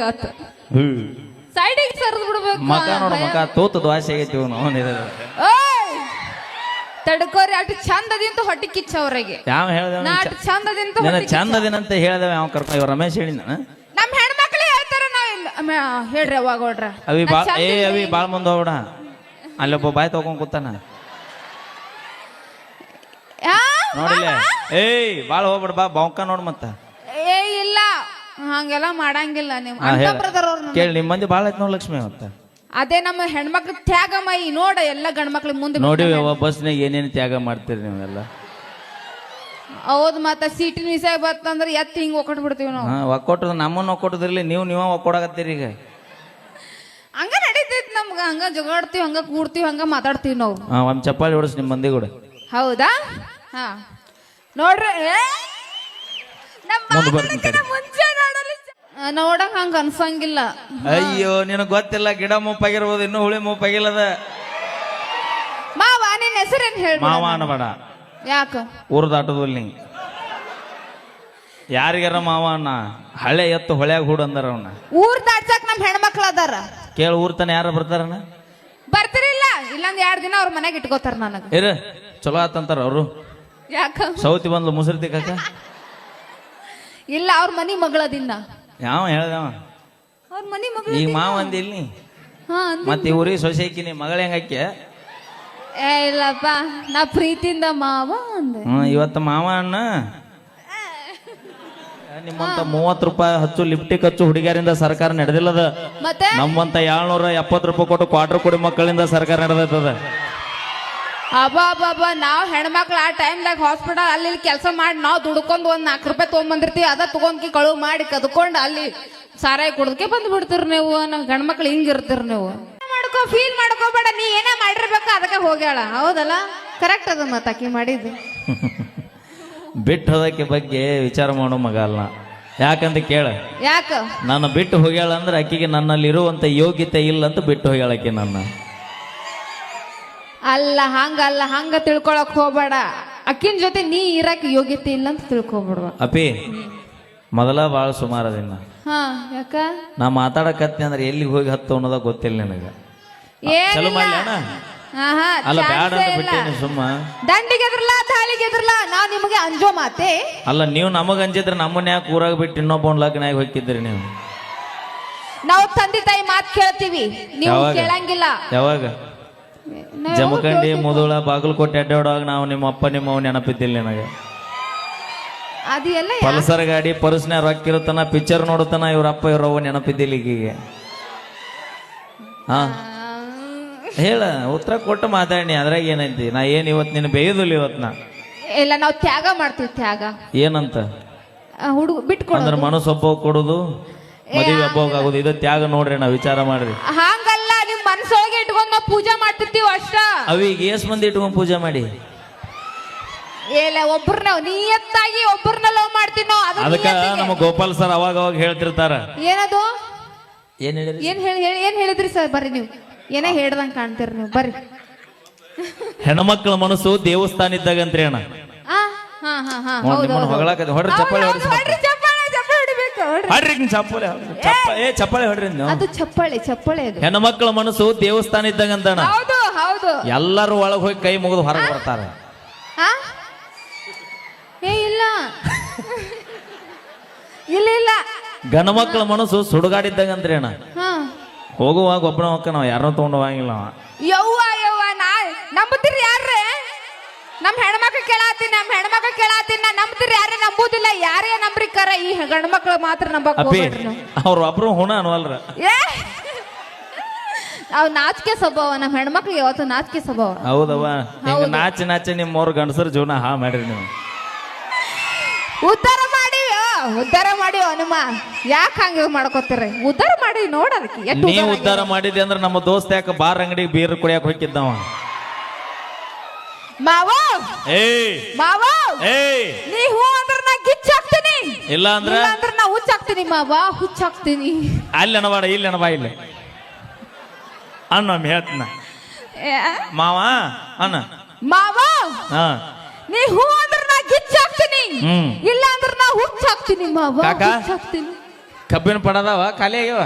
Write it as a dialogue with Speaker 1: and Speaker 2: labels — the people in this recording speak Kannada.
Speaker 1: ಹಂಗಾತ. ಸೈಡಿಗೆ ಸರಿದ್ ಬಿಡ್ಬೇಕು.
Speaker 2: ಮಕ ನೋಡು ಮಕ ತೋತ ದ್ವಾಸೆ ಆಗೈತಿ ಇವನು.
Speaker 1: ಓಯ್! ತಡ್ಕೋರಿ ಚಂದ ಚಂದದಿಂತ ಹೊಟ್ಟಿ ಕಿಚ್ಚ ಅವ್ರಿಗೆ.
Speaker 2: ಯಾವ ಹೇಳ್ದ
Speaker 1: ನಾ ಚಂದ ಚಂದದಿಂತ
Speaker 2: ನನ್ನ
Speaker 1: ಹೊಟ್ಟಿ ಕಿಚ್ಚ.
Speaker 2: ಚಂದದಿನಂತ ಹೇಳ್ದವ ಯಾವ ಕರ್ಕೊಂಡ್. ಇವ ರಮೇಶ್ ಹೇಳಿನ?
Speaker 1: ನಮ್ಮ ಹೆಣ್ಮಕ್ಳು ಹೇಳ್ತಾರ ನಾವ್ ಇಲ್ಲ. ಹೇಳ್ರಿ ಅವಾಗ ಹೊಡ್ರ
Speaker 2: ಅವಿ ಬಾ ಏ ಅವಿ ಬಾಳ್ ಮುಂದೆ ಹೋಗ್ಬಿಡ. ಅಲ್ಲೊಬ್ಬ ಬಾಯ್ ತಗೊಂಡ್ ಕೂತಾನ. ನೋಡಿಲ್ಲ? ಏಯ್ ಬಾಳ್ ಹೋಗ್ಬಿಡ ಬಾ. ಬಾವ್ಕ ನೋಡ್ ಮತ್ತ.
Speaker 1: ಹಂಗೆಲ್ಲ ಮಾಡಂಗಿಲ್ಲ ನೀವು.
Speaker 2: ಹಾ, ಹೇಳ.
Speaker 1: ಬ್ರದರ್ ಅವ್ರು
Speaker 2: ಕೇಳಿ ನಿಮ್ಮ ಮಂದಿ ಬಾಳ ಐತ್ ನೋಡ್ ಲಕ್ಷ್ಮಿ ಮತ್ತ
Speaker 1: ಅದೇ ನಮ್ಮ ಹೆಣ್ಮಕ್ಳು ತ್ಯಾಗ ಮೈ ನೋಡ ಎಲ್ಲ ಗಂಡ್ಮಕ್ಳು ಮುಂದೆ
Speaker 2: ನೋಡಿ ಬಸ್ನಾಗ ಏನೇನು ತ್ಯಾಗ ಮಾಡ್ತೀರಿ ನೀವೆಲ್ಲ?
Speaker 1: ಹೌದ್ ಮತ್ತ ಸೀಟಿನ ವಿಷಯ ಬತ್ತಂದ್ರ ಎತ್ತ ಹಿಂಗ್ ಒಕ್ಕಟ್ ಬಿಡ್ತೀವಿ ನಾವು.
Speaker 2: ಹಾ ಒಕ್ಕೊಟ್ಟದ ನಮ್ಮನ್ನ ಒಕ್ಕೊಟ್ಟದ್ರಲ್ಲಿ ನೀವು ನೀವ ಒಕ್ಕೊಡಕತ್ತೀರಿ ಈಗ?
Speaker 1: ಹಂಗ ನಡೀತೈತಿ ನಮ್ಗ ಹಂಗ ಜಗಾಡ್ತೀವಿ ಹಂಗ ಕೂಡ್ತೀವಿ ಹಂಗ ಮಾತಾಡ್ತೀವಿ ನಾವು.
Speaker 2: ಹಾ ಒಂದ್ ಚಪ್ಪಾಳಿ ಹೊಡಿಸ್ ನಿಮ್ಮ ಮಂದಿ ಕೂಡ.
Speaker 1: ಹೌದಾ? ಹಾ. ನೋಡ್ರಿ ಏ! ನಮ್ಮ
Speaker 2: ಮುಂದ್ ಬರ್ತೀನಿ
Speaker 1: ಮಾತಾಡಕ್ಕಿಂತ ಮುಂಚೆ ನೋಡಲಿ ಆ, ನೋಡಕ್ ಹಂಗ ಅನ್ಸಂಗಿಲ್ಲ.
Speaker 2: ಅಯ್ಯೋ ನಿನಗ್ ಗೊತ್ತಿಲ್ಲ ಗಿಡ ಮುಪ್ಪಾಗಿರ್ಬೋದು ಇನ್ನೂ ಹುಳಿ ಮುಪ್ಪಾಗಿಲ್ಲದ
Speaker 1: ಮಾವ ನಿನ್ ಹೆಸರೇನ್ ಹೇಳಿ
Speaker 2: ಮಾವ ಅನ್ಬೇಡ.
Speaker 1: ಯಾಕ?
Speaker 2: ಊರ್ ದಾಟದಲ್ಲಿ ನೀ. ಯಾರಿಗಾರ ಮಾವ ಅಣ್ಣ? ಹಳೆ ಎತ್ತು ಹೊಳ್ಯಾಗ ಹೂಡ್ ಅಂದಾರ ಅವನ.
Speaker 1: ಊರ್ ದಾಟ್ಸಕ್ ನಮ್ ಹೆಣ್ಮಕ್ಳ ಅದಾರ.
Speaker 2: ಕೇಳ ಊರ್ ತನ ಯಾರ ಬರ್ತಾರಣ್ಣ?
Speaker 1: ಬರ್ತಿರಿಲ್ಲ ಇಲ್ಲೊಂದ್ ಎರಡ್ ದಿನ ಅವ್ರ ಮನೆಗೆ ಇಟ್ಕೋತಾರ ನನಗ.
Speaker 2: ಇರ ಚಲೋ ಆತಂತಾರ ಅವರು.
Speaker 1: ಯಾಕ?
Speaker 2: ಸೌತಿ ಬಂದ್ಲು ಮುಸುರ್ತಿ ಕಾಕ?
Speaker 1: ಇಲ್ಲ ಅವ್ರ ಮನಿ ಮಗಳದಿನ್ನ
Speaker 2: ಯಾವ ಹೇಳ್ದವ
Speaker 1: ಅವ್ರ ಮನೆ ಮಗಳು
Speaker 2: ಈಗ ಮಾವ ಅಂದ ಇಲ್ಲಿ
Speaker 1: ಹಾ ಅಂದ್-
Speaker 2: ಮತ್ತೆ ಇವ್ರಿ ಸೊಸೈಕಿ ನೀ ಮಗಳ ಹೆಂಗಕ್ಕೆ
Speaker 1: ಏ ಇಲ್ಲಪ್ಪ ನಾ ಪ್ರೀತಿಯಿಂದ ಮಾವ ಅಂದೆ.
Speaker 2: ಹ್ಮ್ ಇವತ್ತು ಮಾವ ಅಣ್ಣ. ನಿಮ್ಮಂತ ಮೂವತ್ತು ರೂಪಾಯಿ ಹಚ್ಚು ಲಿಫ್ಟಿಕ್ ಹಚ್ಚು ಹುಡುಗಿಯರಿಂದ ಸರ್ಕಾರ ನಡೆದಿಲ್ಲದ?
Speaker 1: ಮತ್ತೆ?
Speaker 2: ನಮ್ಮಂತ ಏಳ್ನೂರ ಎಪ್ಪತ್ತು ರೂಪಾಯಿ ಕೊಟ್ಟು ಕ್ವಾರ್ಟರ್ ಕೊಡಿ ಮಕ್ಕಳಿಂದ ಸರ್ಕಾರ ನಡೆದದ
Speaker 1: ಅಬ್ಬಾ ಅಬ್ಬಾ ನಾವ್ ಹೆಣ್ಮಕ್ಳು ಆ ಟೈಮ್ದಾಗ ಹಾಸ್ಪಿಟಲ್ ಅಲ್ಲಿ ಇಲ್ಲಿ ಕೆಲಸ ಮಾಡಿ ನಾವು ದುಡ್ಕೊಂಡ್ ಒಂದ್ ನಾಲ್ಕು ರೂಪಾಯಿ ತೊಗೊಂಬಂದಿರ್ತೀವಿ ಅದ ತಗೊಂಡ್ಕಿ ಕಳುವು ಮಾಡಿ ಕದ್ಕೊಂಡು ಅಲ್ಲಿ ಸಾರಾಯಿ ಕುಡ್ದಕ್ಕೆ ಬಂದ್ ಬಿಡ್ತೀರಿ ನೀವು ನಮ್ ಗಂಡ್ಮಕ್ಳು ಹಿಂಗಿರ್ತೀರಿ ನೀವು. ಮಾಡ್ಕೋ ಫೀಲ್ ಮಾಡ್ಕೋಬೇಡ ನೀ ಏನೇ ಮಾಡಿರ್ಬೇಕು ಅದಕ್ಕೆ ಹೋಗ್ಯಾಳ. ಹೌದಲ್ಲ? ಕರೆಕ್ಟ್ ಅದ ಮತ್ತ ಆಕಿ ಮಾಡಿದ್ದು.
Speaker 2: ಬಿಟ್ಟು ಹೋದಕ್ಕೆ ಬಗ್ಗೆ ವಿಚಾರ ಮಾಡೋ ಮಗ ಅಲ್ಲ. ಯಾಕಂತ ಕೇಳ.
Speaker 1: ಯಾಕ?
Speaker 2: ನಾನು ಬಿಟ್ಟು ಹೋಗ್ಯಾಳ ಅಂದ್ರೆ ಆಕಿಗೆ ನನ್ನಲ್ಲಿ ಇರುವಂತ ಯೋಗ್ಯತೆ ಇಲ್ಲ ಅಂತ ಬಿಟ್ಟು ಹೋಗ್ಯಾಳಕ್ಕೆ ನನ್ನ.
Speaker 1: ಅಲ್ಲ ಹಂಗಲ್ಲ ಹಂಗ ತಿಳ್ಕೊಳಕ್ ಹೋಗ್ಬೇಡ. ಅಕ್ಕಿನ ಜೊತೆ ನೀ ಇರಕ್ ಯೋಗ್ಯತೆ ಇಲ್ಲ ಅಂತ ತಿಳ್ಕೊಬಿಡ್ವ.
Speaker 2: ಅಪಿ ಮೊದಲ ಭಾಳ ಸುಮಾರ ಅದಿನ್ನ.
Speaker 1: ಹಾ ಯಾಕ?
Speaker 2: ನಾ ಮಾತಾಡಕತ್ತಿ ಅಂದ್ರೆ ಎಲ್ಲಿಗೆ ಹೋಗಿ ಹತ್ತು ಅನ್ನೋದ ಗೊತ್ತಿಲ್ಲ ನಿನಗ.
Speaker 1: ಏನಿಲ್ಲ.
Speaker 2: ಚಲೋ ಮಾಡ್ಲಿ ಅಣ್ಣ.
Speaker 1: ಆಹಾ,
Speaker 2: ಅಲ್ಲ ಬ್ಯಾಡ
Speaker 1: ಚಾನ್ಸೇ
Speaker 2: ಅಂತ
Speaker 1: ಇಲ್ಲ.
Speaker 2: ಬಿಟ್ಟೇನಿ ಸುಮ್ಮ.
Speaker 1: ದಂಡಿಗೆ ಎದ್ರಲ್ಲ ತಾಳಿಗೆ ಎದ್ರಲ್ಲ ನಾ ನಿಮಗೆ ಅಂಜೋ ಮಾತೆ.
Speaker 2: ಅಲ್ಲ ನೀವು ನಮಗ ಅಂಜಿದ್ರೆ ನಮ್ಮನ್ನ ಯಾಕೆ ಊರಾಗ ಬಿಟ್ಟು ಇನ್ನೊಬ್ಬ ಲಗ್ನಾಗ ಹೋಗಿದ್ರಿ ನೀವು?
Speaker 1: ನಾವು ತಂದೆ ತಾಯಿ ಮಾತು ಕೇಳ್ತೀವಿ. ನೀವು
Speaker 2: ಯಾವಾಗ?
Speaker 1: ಕೇಳಂಗಿಲ್ಲ.
Speaker 2: ಯಾವಾಗ? ಜಮಖಂಡಿ ಮುದುಳ ಬಾಗಲಕೋಟೆ ಅಡ್ಡಾಡುವಾಗ ನಾವು ನಿಮ್ಮ ಅಪ್ಪ ನಿಮ್ಮ ನೆನಪಿದ್ದಿಲ್ಲ ನನಗೆ.
Speaker 1: ಅದೆಲ್ಲ
Speaker 2: ಪಲ್ಸರ್ ಗಾಡಿ ಪರ್ಸ್ನ ರೊಕ್ಕ ಇರುತ್ತನ ಪಿಕ್ಚರ್ ನೋಡುತ್ತಾನ ಇವ್ರ ಅಪ್ಪ ನೆನಪಿದ್ದಿಲ್ಲ ಈಗೀಗ. ಹಾ? ಹೇಳ ಉತ್ತರ ಕೊಟ್ಟು ಮಾತಾಡಿ ಅದ್ರಾಗ ಏನೈತಿ? ನಾ ಏನ್ ಇವತ್ತು ನಿನ್ನ ಬೇಯುದಿಲ್ಲ ಇವತ್ ನಾ?
Speaker 1: ಇಲ್ಲ ನಾವು ತ್ಯಾಗ ಮಾಡ್ತೀವಿ ತ್ಯಾಗ.
Speaker 2: ಏನಂತ?
Speaker 1: ಹುಡುಗ ಬಿಟ್ಕೊಡು
Speaker 2: ಅಂದ್ರ ಮನಸ್ಸು ಒಬ್ಬ ಕೊಡುದು ಮದುವೆ ಒಬ್ಬ ಆಗುದು ಇದು ತ್ಯಾಗ ನೋಡ್ರಿ ನಾ ವಿಚಾರ ಮಾಡ್ರಿ.
Speaker 1: ಹಂಗಲ್ಲ
Speaker 2: ಅವಿಗೆ ಏಸ್ ಮಂದಿ ಇಟ್ಕೊಂಡು ಪೂಜೆ ಮಾಡಿ.
Speaker 1: ಇಲ್ಲ ಒಬ್ಬರನ್ನ ನಿಯತ್ತಾಗಿ ಒಬ್ಬರನ್ನ ಲವ್ ಮಾಡ್ತೀವಿ ನಾವು ಅದು
Speaker 2: ಅದಕ್ಕ
Speaker 1: ನಿಯತ್ತಿಗೆ.
Speaker 2: ನಮ್ಮ ಗೋಪಾಲ್ ಸರ್ ಅವಾಗ ಅವಾಗ ಹೇಳ್ತಿರ್ತಾರ.
Speaker 1: ಏನದು?
Speaker 2: ಏನ್ ಹೇಳಿರಿ
Speaker 1: ಏನ್ ಹೇಳಿ ಹೇಳಿ- ಏನ್ ಹೇಳಿದ್ರಿ ಸರ್? ಬರ್ರಿ ನೀವು. ಏನೇ ಹೇಳ್ದಂಗ್ ಕಾಣ್ತೀರಿ ನೀವು. ಬರ್ರಿ.
Speaker 2: ಹೆಣ್ಮಕ್ಳ ಮನಸ್ಸು ದೇವಸ್ಥಾನ ಇದ್ದಾಗಂತ್ರಿ ಅಣ್ಣ.
Speaker 1: ಆ, ಹಾ ಹಾ ಹಾ
Speaker 2: ನೋಡ್
Speaker 1: ಹೌದು,
Speaker 2: ನಿಮ್ಮನ್ನ
Speaker 1: ಹೌದು.
Speaker 2: ಹೊಗಳಾಕತ್ತಿ. ಹೊಡ್ರಿ ಚಪ್ಪಾಳೆ
Speaker 1: ಹೌದು,
Speaker 2: ಹೊಡ್ಸಿ
Speaker 1: ಹೊಡ್ರಿ ಚಪ್ಪಾಳೆ ಚಪ್ಪಾಳೆ ಹೊಡಿಬೇಕು ಹೊಡ್ರಿ.
Speaker 2: ಹೊಡ್ರಿ ಹಿಂಗ್ ಚಪ್ಪಾಳೆ ಹೊಡ್ರಿ. ಚಪ್ಪ- ಏ ಚಪ್ಪಾಳೆ ಹೊಡ್ರಿ ನೀವು.
Speaker 1: ಅದು ಚಪ್ಪಾಳೆ ಚಪ್ಪಾಳೆ ಅದು.
Speaker 2: ಹೆಣ್ಮಕ್ಳ ಮನಸ್ಸು ದೇವಸ್ಥಾನ ಇದ್ದಂಗಂತಣ್ಣ
Speaker 1: ಹೌದು ಹೌದು.
Speaker 2: ಎಲ್ಲರೂ ಒಳಗೆ ಹೋಗಿ ಕೈ ಮುಗಿದು ಹೊರಗೆ ಬರ್ತಾರೆ.
Speaker 1: ಆ? ಏ ಇಲ್ಲ. ಇಲ್ಲ ಇಲ್ಲ.
Speaker 2: ಗಂಡ್ಮಕ್ಳ ಮನಸ್ಸು ಸುಡುಗಾಡಿದ್ದಂಗಂತ್ರಿ ಅಣ್ಣ.
Speaker 1: ಹಾ.
Speaker 2: ಹೋಗುವಾಗ ಒಬ್ಬನ ಹೊಕ್ಕ ನಾವು ಯಾರನ್ನೂ ತಗೊಂಡು ಹೋಗಂಗಿಲ್ಲ ಅವ.
Speaker 1: ಯವ್ವ ಯವ್ವ ನಾ ನಂಬುತ್ತೀರಿ ಯಾರ್ರೆ? ನಮ್ಮ ಹೆಣ್ಮಕ್ಳು ಕೇಳಾತೀನಿ ನಮ್ಮ ಹೆಣ್ಮಕ್ಳು ಕೇಳಾತೀನಿ ನಾ ನಂಬ್ತೀರಿ ಯಾರೇ ನಂಬುದಿಲ್ಲ. ಯಾರೇ ನಂಬ್ರಿ ಕರ ಈ ಗಂಡ್ಮಕ್ಳು ಮಾತ್ರ ನಂಬಕ್
Speaker 2: ಅಪ್ಪಿ
Speaker 1: ಹೋಗ್ಬೇಡ್ರಿ ನೀವು.
Speaker 2: ಅವ್ರ ಒಬ್ರು ಹುಣ ಅನ್ವಲ್ರ.
Speaker 1: ಏ ಅವ್ ನಾಚಿಕೆ ಸ್ವಭಾವ ನಮ್ಮ ಹೆಣ್ಮಕ್ಳಿಗೆ ಯಾವತ್ತು ನಾಚಿಕೆ ಸ್ವಭಾವ.
Speaker 2: ಹೌದವ್ವ. ಹಿಂಗ ನಾಚಿ ನಾಚಿ ಮೂರು ಗಂಡಸರ ಜೀವನ ಹಾ ಮಾಡ್ರಿ ನೀವು.
Speaker 1: ಉದ್ಧಾರ ಮಾಡಿವ ಉದ್ಧಾರ ಮಾಡಿ ಅನುಮ ಯಾಕೆ ಹಂಗ ಮಾಡ್ಕೋತೀರಿ? ಉದ್ಧಾರ ಮಾಡಿ ನೋಡೋದಕ್ಕೆ ಎಷ್ಟು
Speaker 2: ನೀ
Speaker 1: ಉದ್ಧಾರ
Speaker 2: ಉದ್ಧಾರ ಮಾಡಿದ್ದೆ ಅಂದ್ರೆ ನಮ್ಮ ದೋಸ್ತ ಯಾಕೆ ಬಾರ್ ಅಂಗಡಿಗೆ ಬೀರ್ ಕುಡಿಯಕ್ ಹೋಗಿದ್ದವ?
Speaker 1: ಮಾವ!
Speaker 2: ಏಯ್!
Speaker 1: ಮಾವ!
Speaker 2: ಏಯ್!
Speaker 1: ನೀ ಹೂ ಅಂದ್ರ ನಾ ಗಿಚ್ಚಾಕ್ತೀನಿ
Speaker 2: ಇಲ್ಲ ಅಂದ್ರೆ?
Speaker 1: ಇಲ್ಲ ಅಂದ್ರ ನಾ ಹುಚ್ಚಾಕ್ತೀನಿ ಮಾವ ಹುಚ್ಚಾಕ್ತೀನಿ
Speaker 2: ಅಲ್ಲಿ ಅನವಾಡ ಇಲ್ಲಿ ಅನವಾ ಇಲ್ಲಿ. ಅಣ್ಣ ಹೇಳ್ತೀನ. ಮಾವ ಅಣ್ಣ.
Speaker 1: ಮಾವ?
Speaker 2: ಹಾ.
Speaker 1: ನೀ ಹೂ ಅಂದ್ರ ನಾ ಗಿಚ್ಚಾಕ್ತೀನಿ
Speaker 2: ಹ್ಮ್.
Speaker 1: ಇಲ್ಲ ಅಂದ್ರ ನಾ ಹುಚ್ಚಾಕ್ತೀನಿ ಮಾವ
Speaker 2: ಕಾಕ?
Speaker 1: ಹುಚ್ಚಾಕ್ತೀನಿ
Speaker 2: ಕಬ್ಬಿನ ಪಡದವ ಖಾಲಿ ಆಗ್ಯಾವ?